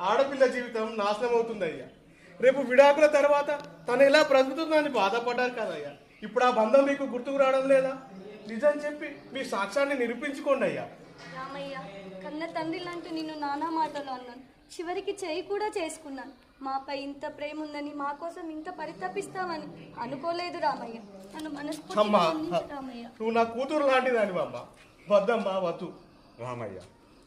ఆడపిల్ల జీవితం నాశనం అవుతుందయ్యా రేపు విడాకుల తర్వాత తను ఎలా బ్రతుకుతుందని బాధపడ్డారు కదయ్యా ఇప్పుడు ఆ బంధం మీకు గుర్తుకు రావడం లేదా? నిజం చెప్పి మీ సాక్ష్యాన్ని నిరూపించుకోండి అయ్యా. రామయ్య కన్న తండ్రి లాంటి నిన్ను నానా మాటలు అన్నాను. చివరికి చేయి కూడా చేసుకున్నాను. మాపై ఇంత ప్రేమ ఉందని మా కోసం ఇంత పరితపిస్తామని అనుకోలేదు రామయ్య. నన్ను అమ్మా రామయ్య. నువ్వు నా కూతురు లాంటిదాని అమ్మ. వద్దమ్మా వద్దు. రామయ్య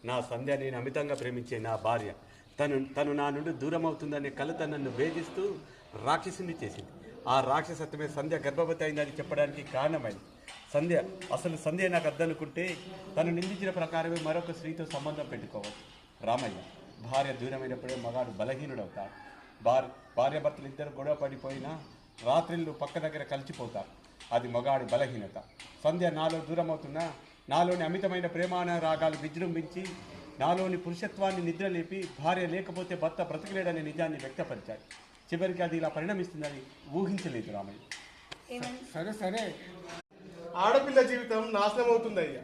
నా సంధ్య నేను అమితంగా ప్రేమించే నా భార్య. తను తను నా నుండి దూరం అవుతుందనే కలత నన్ను వేధిస్తూ రాక్షసుని చేసింది. ఆ రాక్షసత్వమే సంధ్య గర్భవతి అయిందని చెప్పడానికి కారణమైంది. సంధ్య అసలు సంధ్య నాకు అద్దనుకుంటే తను నిందించిన ప్రకారమే మరొక స్త్రీతో సంబంధం పెట్టుకోవచ్చు. రామయ్య భార్య దూరమైనప్పుడే మగాడు బలహీనుడవుతాడు. భార్య భార్యాభర్తలు ఇద్దరు గొడవ పడిపోయినా రాత్రిళ్ళు పక్క దగ్గర కలిసిపోతారు. అది మగాడి బలహీనత. సంధ్య నాలో దూరం అవుతున్నా నాలోని అమితమైన ప్రేమాన రాగాలు విజృంభించి నాలోని పురుషత్వాన్ని నిద్రలేపి భార్య లేకపోతే భర్త బ్రతకలేడనే నిజాన్ని వ్యక్తపరిచాయి. చివరికి అది ఇలా పరిణమిస్తుందని ఊహించలేదు రామయ్య. సరే సరే. ఆడపిల్ల జీవితం నాశనం అవుతుందయ్యా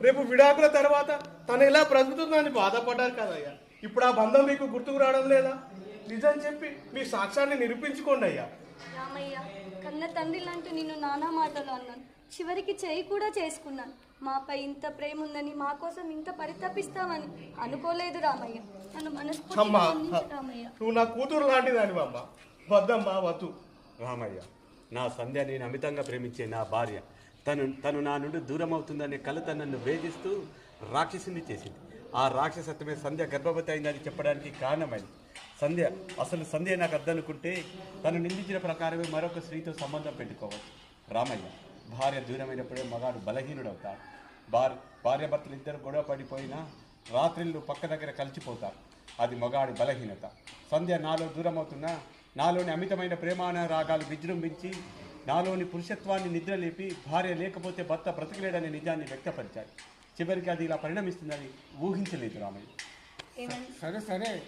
రేపు విడాకుల తర్వాత తను ఎలా బ్రతుకుతుందని బాధపడ్డారు కదయ్యా. ఇప్పుడు ఆ బంధం మీకు గుర్తుకు రావడం లేదా? నిజం చెప్పి మీ సాక్ష్యాన్ని నిరూపించుకోండి అయ్యా. రామయ్య కన్న తండ్రి లాంటి నిన్ను నానా మాటలు అన్నాను. చివరికి చేయి కూడా చేసుకున్నాను. మాపై ఇంత ప్రేమ ఉందని మా కోసం ఇంత పరితపిస్తామని అనుకోలేదు రామయ్య. నన్ను మనస్ఫూర్తిగా అమ్మా రామయ్య. నువ్వు నా కూతురు లాంటిదాని అమ్మ? వద్దమ్మా వద్దు. రామయ్య నా సంధ్య నేను అమితంగా ప్రేమించే నా భార్య. తను తను నా నుండి దూరం అవుతుందనే కలత నన్ను వేధిస్తూ రాక్షసుని చేసింది. ఆ రాక్షసత్వమే సంధ్య గర్భవతి అయిందని చెప్పడానికి కారణమైంది. సంధ్య అసలు సంధ్య నాకు అద్దనుకుంటే తను నిందించిన ప్రకారమే మరొక స్త్రీతో సంబంధం పెట్టుకోవచ్చు. రామయ్య భార్య దూరమైనప్పుడే మగాడు బలహీనుడవుతాడు. భార్య భార్యాభర్తలు ఇద్దరు గొడవ పడిపోయినా రాత్రిళ్ళు పక్క దగ్గర కలిసిపోతారు. అది మగాడి బలహీనత. సంధ్య నాలో దూరం అవుతున్నా నాలోని అమితమైన ప్రేమాన రాగాలు విజృంభించి నాలోని పురుషత్వాన్ని నిద్రలేపి భార్య లేకపోతే భర్త బ్రతకలేడనే నిజాన్ని వ్యక్తపరిచాయి. చివరికి అది ఇలా పరిణమిస్తుందని ఊహించలేదు రామయ్య. సరే సరే.